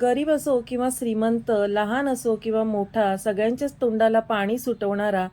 गरीब असो किंवा श्रीमंत लहान असो किंवा मोठा सगळ्यांच्याच तोंडाला पाणी सुटवणारा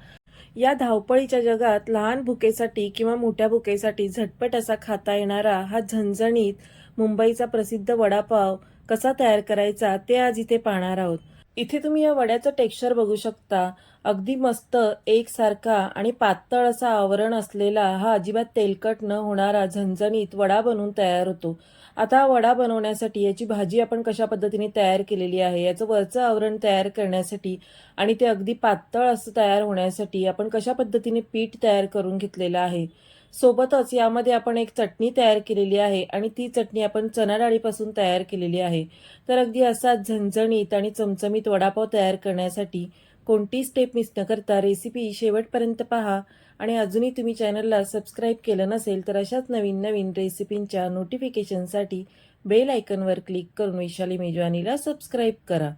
या धावपळीच्या जगात लहान भुकेसाठी किंवा मोठ्या भुकेसाठी झटपट असा खाता येणारा हा झणझणीत मुंबईचा प्रसिद्ध वडापाव कसा तयार करायचा ते आज इथे पाहणार आहोत. इथे तुम्ही या वड्याचं टेक्स्चर बघू शकता. अगदी मस्त एकसारखा आणि पातळ असा आवरण असलेला हा अजिबात तेलकट न होणारा झणझणीत वडा बनवून तयार होतो. आता वडा बनवण्यासाठी याची भाजी आपण कशा पद्धतीने तयार केलेली आहे याचं वरचं आवरण तयार करण्यासाठी आणि ते अगदी पातळ असं तयार होण्यासाठी आपण कशा पद्धतीने पीठ तयार करून घेतलेलं आहे? सोबतच यामध्ये आपण एक चटणी तयार केलेली आहे आणि ती चटणी आपण चना डाळीपासून तयार केलेली आहे. तर अगदी असा झणझणीत आणि चमचमीत वडापाव तयार करण्यासाठी कोणती स्टेप मिस न करता रेसिपी शेवटपर्यंत पहा. आणि अजूनही तुम्ही चॅनलला सबस्क्राईब केलं नसेल तर अशाच नवीन नवीन रेसिपींच्या नोटिफिकेशनसाठी बेल आयकनवर क्लिक करून वैशाली मेजवानीला सबस्क्राईब करा.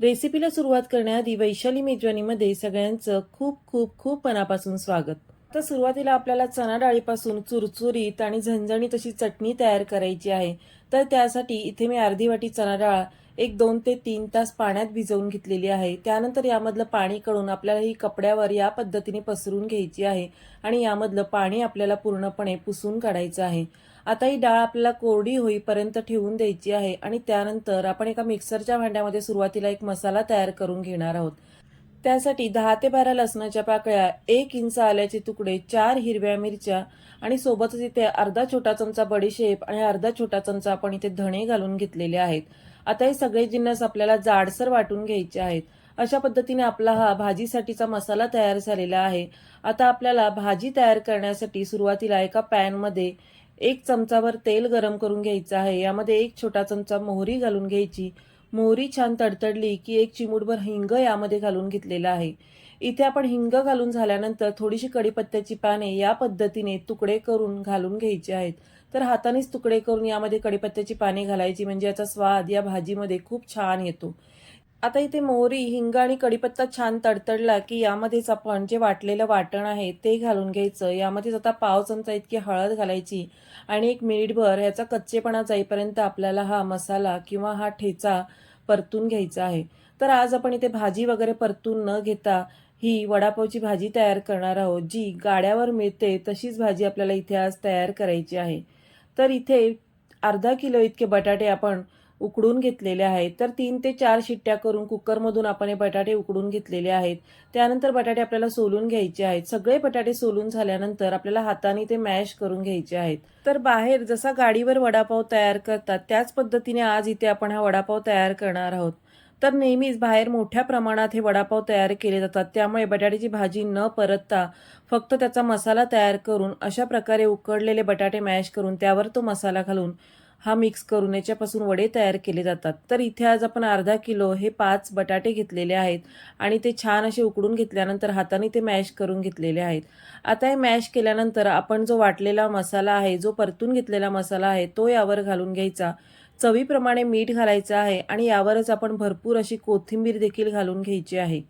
रेसिपीला सुरुवात करण्याआधी वैशाली मेजवानीमध्ये सगळ्यांचं खूप खूप खूप मनापासून स्वागत. तर सुरुवातीला आपल्याला चणा डाळीपासून चुरचुरीत आणि झणझणीत अशी चटणी तयार करायची आहे. तर त्यासाठी इथे मी अर्धी वाटी चणा डाळ एक दोन ते तीन तास पाण्यात भिजवून घेतलेली आहे. त्यानंतर यामधलं पाणी काढून आपल्याला ही कपड्यावर या पद्धतीने पसरून घ्यायची आहे आणि यामधलं पाणी आपल्याला पूर्णपणे पुसून काढायचं आहे. आता ही डाळ आपल्याला कोरडी होईपर्यंत ठेवून द्यायची आहे आणि त्यानंतर आपण एका मिक्सरच्या भांड्यामध्ये सुरुवातीला एक मसाला तयार करून घेणार आहोत. त्यासाठी दहा ते बारा लसणाच्या पाकळ्या एक इंच आल्याचे तुकडे चार हिरव्या मिरच्या आणि सोबतच इथे अर्धा छोटा चमचा बडीशेप आणि अर्धा छोटा चमचा आपण इथे धणे घालून घेतलेले आहेत. आता हे सगळे जिन्नस आपल्याला जाडसर वाटून घ्यायचे आहेत. अशा पद्धतीने आपला हा भाजीसाठीचा मसाला तयार झालेला आहे. आता आपल्याला भाजी तयार करण्यासाठी सुरुवातीला एका पॅनमध्ये एक चमचाभर तेल गरम करून घ्यायचं आहे. यामध्ये एक छोटा चमचा मोहरी घालून घ्यायची. मोहरी छान तडतडली की एक चिमूटभर हिंग यामध्ये घालून घेतलेला आहे. इथे आपण हिंग घालून झाल्यानंतर थोडीशी कडीपत्त्याची पाने या पद्धतीने तुकडे करून घालून घ्यायची आहेत. तर हातानेच तुकडे करून यामध्ये कडीपत्त्याची पाने घालायची म्हणजे याचा स्वाद या भाजीमध्ये खूप छान येतो. आता इथे मोहरी हिंग आणि कडीपत्ता छान तडतडला की यामध्येच आपण जे वाटलेलं वाटण आहे ते घालून घ्यायचं. यामध्येच आता पाव चमचा इतकी हळद घालायची आणि एक मिनिटभर ह्याचा कच्चेपणा जाईपर्यंत आपल्याला हा मसाला किंवा हा ठेचा परतून घ्यायचा आहे. तर आज आपण इथे भाजी वगैरे परतून न घेता ही वडापावची भाजी तयार करणार आहोत जी गाड्यावर मिळते तशीच भाजी आपल्याला इथे आज तयार करायची आहे. तर इथे अर्धा किलो इतके बटाटे आपण उकडून घेतलेले आहेत. तर तीन ते चार शिट्ट्या करून कुकरमधून आपण हे बटाटे उकडून घेतलेले आहेत. त्यानंतर बटाटे आपल्याला सोलून घ्यायचे आहेत. सगळे बटाटे सोलून झाल्यानंतर आपल्याला हाताने ते मॅश करून घ्यायचे आहेत. तर बाहेर जसा गाडीवर वडापाव तयार करतात त्याच पद्धतीने आज इथे आपण हा वडापाव तयार करणार आहोत. तर नेहमीच बाहेर मोठ्या प्रमाणात हे वडापाव तयार केले जातात. त्यामुळे बटाट्याची भाजी न परतता फक्त त्याचा मसाला तयार करून अशा प्रकारे उकडलेले बटाटे मॅश करून त्यावर तो मसाला घालून हा मिक्स करून याच्यापासून वडे तयार केले जातात. तर इथे आज आपण अर्धा किलो हे पाच बटाटे घेतलेले आहेत आणि ते छान असे उकडून घेतल्यानंतर हाताने ते मॅश करून घेतलेले आहेत. आता हे मॅश केल्यानंतर आपण जो वाटलेला मसाला आहे जो परतून घेतलेला मसाला आहे तो यावर घालून घ्यायचा. चवीप्रमाणे मीठ घालायचं आहे आणि यावरच आपण भरपूर अशी कोथिंबीर देखील घालून घ्यायची आहे.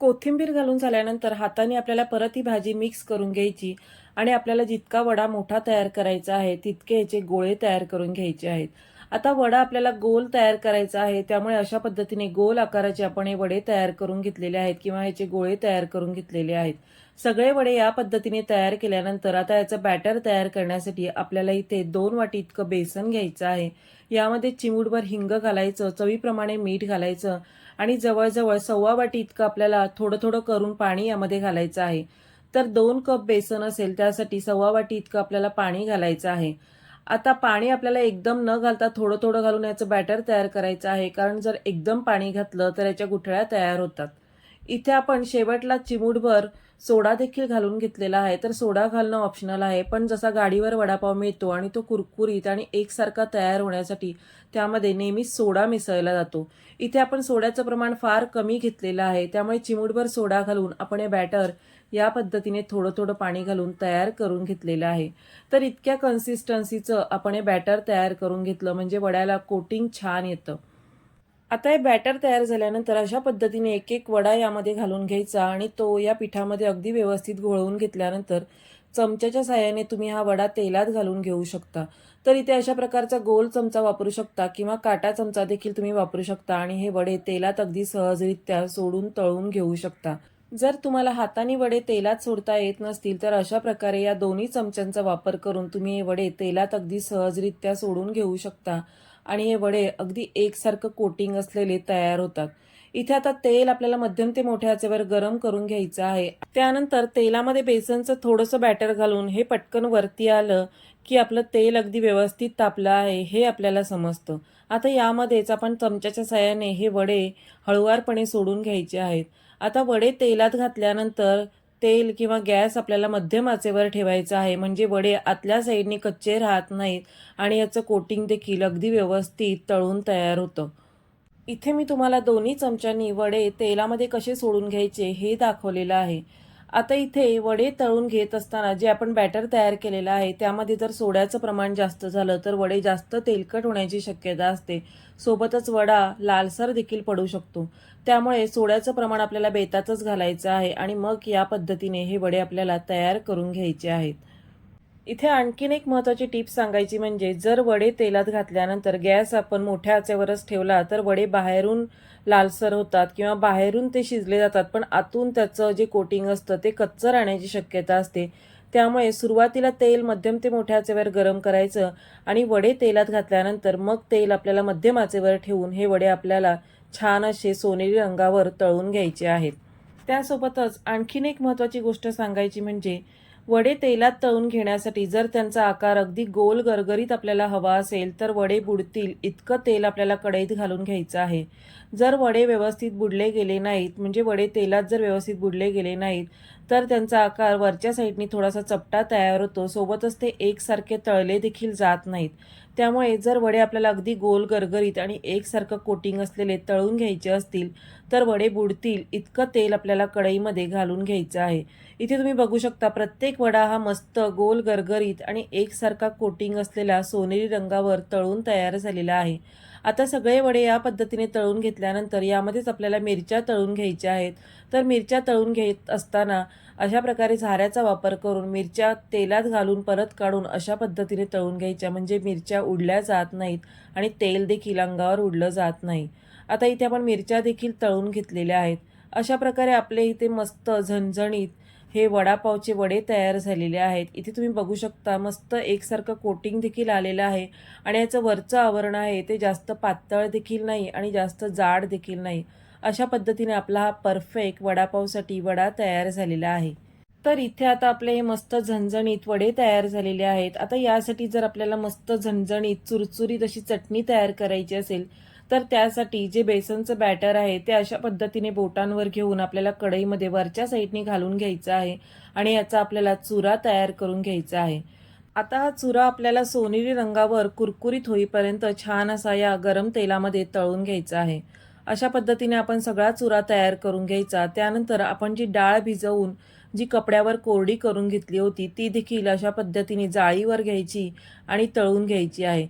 कोथिंबीर घालून झाल्यानंतर हाताने आपल्याला परत ही भाजी मिक्स करून घ्यायची आणि आपल्याला जितका वडा मोठा तयार करायचा आहे तितके ह्याचे गोळे तयार करून घ्यायचे आहेत. आता वडा आपल्याला गोल तयार करायचा आहे त्यामुळे अशा पद्धतीने गोल आकाराचे आपण हे वडे तयार करून घेतलेले आहेत किंवा ह्याचे गोळे तयार करून घेतलेले आहेत. सगळे वडे या पद्धतीने तयार केल्यानंतर आता याचं बॅटर तयार करण्यासाठी आपल्याला इथे दोन वाटी इतकं बेसन घ्यायचं आहे. यामध्ये चिमूटभर हिंग घालायचं चवीप्रमाणे मीठ घालायचं आणि जवळजवळ सव्वा वाटी इतकं आपल्याला थोडं थोडं करून पाणी यामध्ये घालायचं आहे. तर दोन कप बेसन असेल त्यासाठी सव्वा वाटी इतकं आपल्याला पाणी घालायचं आहे. आता पाणी आपल्याला एकदम न घालता थोडं थोडं घालून याचं बॅटर तयार करायचं आहे. कारण जर एकदम पाणी घातलं तर याच्या गुठळ्या तयार होतात. इथे आपण शेवटला चिमूटभर सोडा देखील घालून घेतलेला आहे. तर सोडा घालणं ऑप्शनल आहे. पण जसा गाडीवर वडापाव मिळतो आणि तो कुरकुरीत आणि एकसारखा तयार होण्यासाठी त्यामध्ये नेहमीच सोडा मिसळला जातो. इथे आपण सोड्याचं प्रमाण फार कमी घेतलेलं आहे. त्यामुळे चिमूटभर सोडा घालून आपण हे बॅटर या पद्धतीने थोडं थोडं पाणी घालून तयार करून घेतलेलं आहे. तर इतक्या कन्सिस्टन्सीचं आपण हे बॅटर तयार करून घेतलं. म्हणजे वड्याला कोटिंग छान येतं. आता हे बॅटर तयार झाल्यानंतर अशा पद्धतीने एक एक वडा यामध्ये घालून घ्यायचा आणि तो या पिठामध्ये अगदी व्यवस्थित घोळवून घेतल्यानंतर चमच्याच्या साह्याने तुम्ही हा वडा तेलात घालून घेऊ शकता. तर इथे अशा प्रकारचा गोल चमचा वापरू शकता किंवा काटा चमचा देखील तुम्ही वापरू शकता आणि हे वडे तेलात अगदी सहजरित्या सोडून तळून घेऊ शकता. जर तुम्हाला हाताने वडे तेलात सोडता येत नसतील तर अशा प्रकारे या दोन्ही चमच्यांचा वापर करून तुम्ही हे वडे तेलात अगदी सहजरित्या सोडून घेऊ शकता. आणि हे वडे अगदी एकसारखं कोटिंग असलेले तयार होतात. इथे आता तेल आपल्याला मध्यम ते मोठ्या आचेवर गरम करून घ्यायचं आहे. त्यानंतर तेलामध्ये बेसनचं थोडंसं बॅटर घालून हे पटकन वरती आलं की आपलं तेल अगदी व्यवस्थित तापलं आहे हे आपल्याला समजतं. आता यामध्येच आपण चमच्याच्या साह्याने हे वडे हळुवारपणे सोडून घ्यायचे आहेत. आता वडे तेलात घातल्यानंतर तेल किंवा गॅस आपल्याला मध्यम आचेवर ठेवायचा आहे. म्हणजे वडे आतल्या साईडने कच्चे राहत नाहीत आणि याचं कोटिंग देखील अगदी व्यवस्थित तळून तयार होतं. इथे मी तुम्हाला दोन्ही चमच्यांनी वडे तेलामध्ये कसे सोडून घ्यायचे हे दाखवलेलं आहे. आता इथे वडे तळून घेत असताना जे आपण बॅटर तयार केलेलं आहे त्यामध्ये जर सोड्याचं प्रमाण जास्त झालं तर वडे जास्त तेलकट होण्याची शक्यता असते. सोबतच वडा लालसर देखील पडू शकतो. त्यामुळे सोड्याचं प्रमाण आपल्याला बेतातच घालायचं आहे आणि मग या पद्धतीने हे वडे आपल्याला तयार करून घ्यायचे आहेत. इथे आणखीन एक महत्त्वाची टिप सांगायची म्हणजे जर वडे तेलात घातल्यानंतर गॅस आपण मोठ्या आचेवरच ठेवला तर वडे बाहेरून लालसर होतात किंवा बाहेरून ते शिजले जातात. पण आतून त्याचं जे कोटिंग असतं ते कच्चं राहण्याची शक्यता असते. त्यामुळे सुरुवातीला तेल मध्यम ते मोठ्या आचेवर गरम करायचं आणि वडे तेलात घातल्यानंतर मग तेल आपल्याला मध्यम आचेवर ठेवून हे वडे आपल्याला छान असे सोनेरी रंगावर तळून घ्यायचे आहेत. त्यासोबतच आणखीन एक महत्त्वाची गोष्ट सांगायची म्हणजे वडे तेलात तळून घेण्यासाठी जर त्यांचा आकार अगदी गोल गरगरीत आपल्याला हवा असेल तर वडे बुडतील. इतकं तेल आपल्याला कढईत घालून घ्यायचं आहे. जर वडे व्यवस्थित बुडले गेले नाहीत म्हणजे वडे तेलात जर व्यवस्थित बुडले गेले नाहीत तर त्यांचा आकार वरच्या साईडनी थोडासा चपटा तयार होतो. सोबतच ते एकसारखे तळले देखील जात नाहीत. त्यामुळे जर वडे आपल्याला अगदी गोल गरगरीत आणि एकसारखं कोटिंग असलेले तळून घ्यायचे असतील तर वडे बुडतील इतकं तेल आपल्याला कढईमध्ये घालून घ्यायचं आहे. इथे तुम्ही बघू शकता प्रत्येक वडा हा मस्त गोल गरगरीत आणि एकसारखा कोटिंग असलेला सोनेरी रंगावर तळून तयार झालेला आहे. आता सगळे वडे या पद्धतीने तळून घेतल्यानंतर यामध्येच आपल्याला मिरच्या तळून घ्यायच्या आहेत. तर मिरच्या तळून घेत असताना अशा प्रकारे झाऱ्याचा वापर करून मिरच्या तेलात घालून परत काढून अशा पद्धतीने तळून घ्यायच्या. म्हणजे मिरच्या उडल्या जात नाहीत आणि तेल देखील अंगावर उडलं जात नाही. आता इथे आपण मिरच्या देखील तळून घेतलेल्या आहेत. अशा प्रकारे आपले इथे मस्त झणझणीत हे वडापावचे वडे तयार झालेले आहेत. इथे तुम्ही बघू शकता मस्त एकसारखं कोटिंग देखील आलेलं आहे आणि याचं वरचं आवरण आहे. ते जास्त पातळ देखील नाही आणि जास्त जाड देखील नाही. अशा पद्धतीने आपला हा परफेक्ट वडापावसाठी वडा तयार झालेला आहे. तर इथे आता आपले हे मस्त झणझणीत वडे तयार झालेले आहेत. आता यासाठी जर आपल्याला मस्त झणझणीत चुरचुरीत अशी चटणी तयार करायची असेल तर त्यासाठी जे बेसनचं बॅटर आहे ते अशा पद्धतीने बोटांवर घेऊन आपल्याला कढईमध्ये वरच्या साईडने घालून घ्यायचं आहे आणि याचा आपल्याला चुरा तयार करून घ्यायचा आहे. आता हा चुरा आपल्याला सोनेरी रंगावर कुरकुरीत होईपर्यंत छान असा या गरम तेलामध्ये तळून घ्यायचा आहे. अशा पद्धतीने आपण सगळा चुरा तयार करून घ्यायचा. त्यानंतर आपण जी डाळ भिजवून जी कपड्यावर कोरडी करून घेतली होती ती देखील अशा पद्धतीने जाळीवर घ्यायची आणि तळून घ्यायची आहे.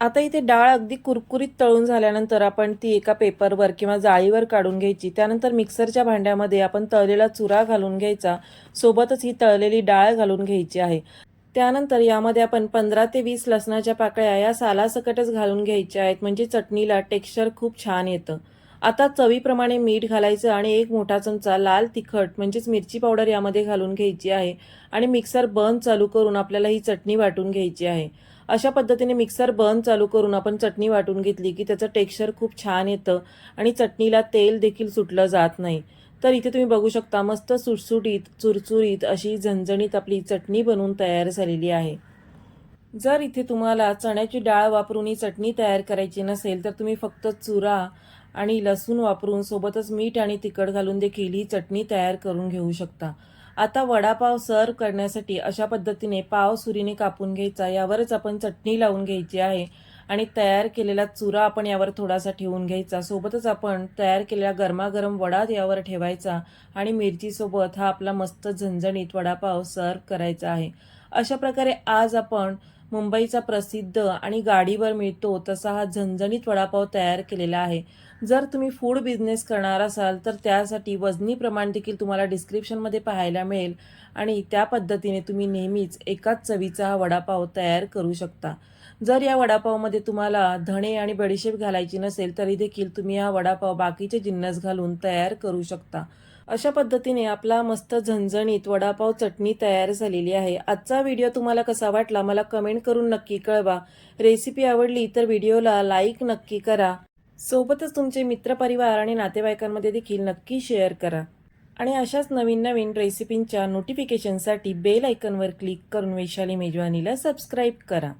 आता इथे डाळ अगदी कुरकुरीत तळून झाल्यानंतर आपण ती एका पेपरवर किंवा जाळीवर काढून घ्यायची. त्यानंतर मिक्सरच्या भांड्यामध्ये आपण तळलेला चुरा घालून घ्यायचा. सोबतच ही तळलेली डाळ घालून घ्यायची आहे. त्यानंतर यामध्ये आपण पंधरा ते वीस लसणाच्या पाकळ्या या सालासकटच घालून घ्यायच्या आहेत. म्हणजे चटणीला टेक्स्चर खूप छान येतं. आता चवीप्रमाणे मीठ घालायचं आणि एक मोठा चमचा लाल तिखट म्हणजेच मिरची पावडर यामध्ये घालून घ्यायची आहे आणि मिक्सर बंद चालू करून आपल्याला ही चटणी वाटून घ्यायची आहे. अशा पद्धतीने मिक्सर बंद चालू करून आपण चटणी वाटून घेतली की त्याचं टेक्स्चर खूप छान येतं आणि चटणीला तेल देखील सुटलं जात नाही. तर इथे तुम्ही बघू शकता मस्त सुटसुटीत चुरचुरीत अशी झणझणीत आपली चटणी बनवून तयार झालेली आहे. जर इथे तुम्हाला चण्याची डाळ वापरून ही चटणी तयार करायची नसेल तर तुम्ही फक्त चुरा आणि लसूण वापरून सोबतच मीठ आणि तिखट घालून देखील ही चटणी तयार करून घेऊ शकता. आता वडापाव सर्व करण्यासाठी अशा पद्धतीने पाव सुरीने कापून घ्यायचा. यावरच आपण चटणी लावून घ्यायची आहे आणि तयार केलेला चुरा आपण यावर थोडासा ठेवून घ्यायचा. सोबतच आपण तयार केलेला गरमागरम वडा यावर ठेवायचा आणि मिरचीसोबत हा आपला मस्त झणझणीत वडापाव सर्व करायचा आहे. अशा प्रकारे आज आपण मुंबईचा प्रसिद्ध आणि गाडीवर मिळतो तसा हा झणझणीत वडापाव तयार केलेला आहे. जर तुम्ही फूड बिझनेस करणार असाल तर त्यासाठी वजनी प्रमाण देखील तुम्हाला डिस्क्रिप्शनमध्ये पाहायला मिळेल. आणि त्या पद्धतीने तुम्ही नेहमीच एकाच चवीचा हा वडापाव तयार करू शकता. जर या वडापावमध्ये तुम्हाला धणे आणि बडीशेप घालायची नसेल तरी देखील तुम्ही हा वडापाव बाकीचे जिन्नस घालून तयार करू शकता. अशा पद्धतीने आपला मस्त झणझणीत वडापाव चटणी तयार झालेली आहे. आजचा व्हिडिओ तुम्हाला कसा वाटला मला कमेंट करून नक्की कळवा. रेसिपी आवडली तर व्हिडिओला लाईक नक्की करा. सोबतच तुमचे मित्रपरिवार आणि नातेवाईकांमध्ये देखील नक्की शेअर करा. आणि अशाच नवीन नवीन रेसिपींच्या नोटिफिकेशनसाठी बेल आयकनवर क्लिक करून वैशाली मेजवानीला सबस्क्राईब करा.